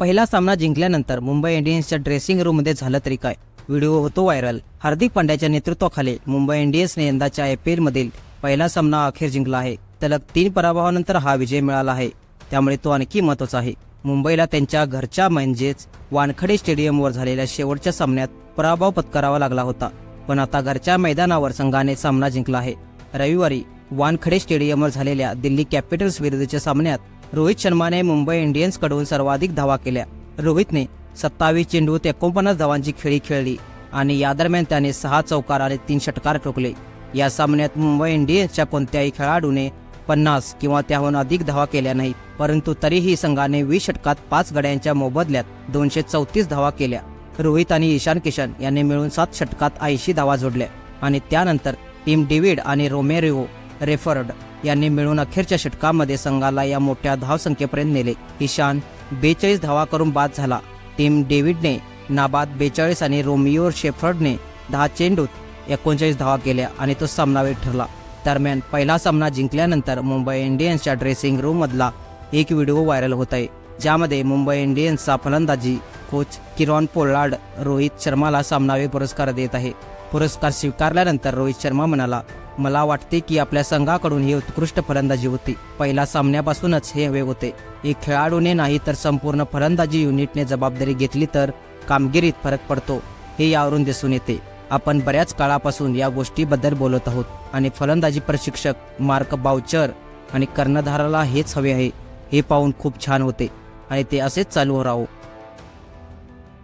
पहिला सामना जिंकल्यानंतर मुंबई इंडियन्सच्या ड्रेसिंग रूममध्ये झालं तरी काय? व्हिडिओ होतो व्हायरल. हार्दिक पांड्याच्या नेतृत्वाखाली मुंबई इंडियन्सने यंदाच्या आय पी एलमधील पहिला सामना अखेर जिंकला आहे. तलग तीन पराभवानंतर हा विजय मिळाला आहे. त्यामुळे तो आणखी महत्त्वाचा आहे. मुंबईला त्यांच्या घरच्या म्हणजेच वानखडे स्टेडियमवर झालेल्या शेवटच्या सामन्यात पराभव पत्करावा लागला होता. पण आता घरच्या मैदानावर संघाने सामना जिंकला आहे. रविवारी वानखडे स्टेडियमवर झालेल्या दिल्ली कॅपिटल्स विरुद्धच्या सामन्यात रोहित शर्माने मुंबई इंडियन्सकडून सर्वाधिक धावा केल्या. रोहितने सत्तावीस चेंडूत एकोणपन्नास धावांची खेळी खेळली आणि या दरम्यान त्याने सहा चौकार आणि तीन षटकार ठोकले. या सामन्यात मुंबई इंडियन्सच्या कोणत्याही खेळाडूने पन्नास किंवा त्याहून अधिक धावा केल्या नाहीत परंतु तरीही संघाने वीस षटकात पाच गड्यांच्या मोबदल्यात दोनशे चौतीस धावा केल्या. रोहित आणि ईशान किशन यांनी मिळून सात षटकात ऐंशी धावा जोडल्या आणि त्यानंतर टीम डेव्हिड आणि रोमेरिओ रेफर्ड यांनी मिळून अखेरच्या षटकामध्ये संघाला या मोठ्या धावसंख्येपर्यंत नेले. ईशान बेचाळीस धावा करून बाद झाला. टीम डेव्हिडने नाबाद बेचाळीस आणि रोमिओ शेफर्डने दहा चेंडूत एकोणचाळीस धावा केल्या आणि तो सामनावीर ठरला. दरम्यान पहिला सामना जिंकल्यानंतर मुंबई इंडियन्सच्या ड्रेसिंग रूममधला एक व्हिडिओ व्हायरल होत आहे ज्यामध्ये मुंबई इंडियन्सचा फलंदाजी कोच किरॉन पोलार्ड रोहित शर्माला सामनावीर पुरस्कार देत आहे. पुरस्कार स्वीकारल्यानंतर रोहित शर्मा म्हणाला मला वाटते की आपल्या संघाकडून ही उत्कृष्ट फलंदाजी होती. पहिल्या सामन्यापासूनच हे हवे होते. एक खेळाडूने नाही तर संपूर्ण फलंदाजी युनिटने जबाबदारी घेतली तर कामगिरीत फरक पडतो हे यावरून दिसून येते. आपण बऱ्याच काळापासून या गोष्टीबद्दल बोलत आहोत आणि फलंदाजी प्रशिक्षक मार्क बाउचर आणि कर्णधाराला हेच हवे आहे हे पाहून खूप छान होते. आणि ते असेच चालू राहो.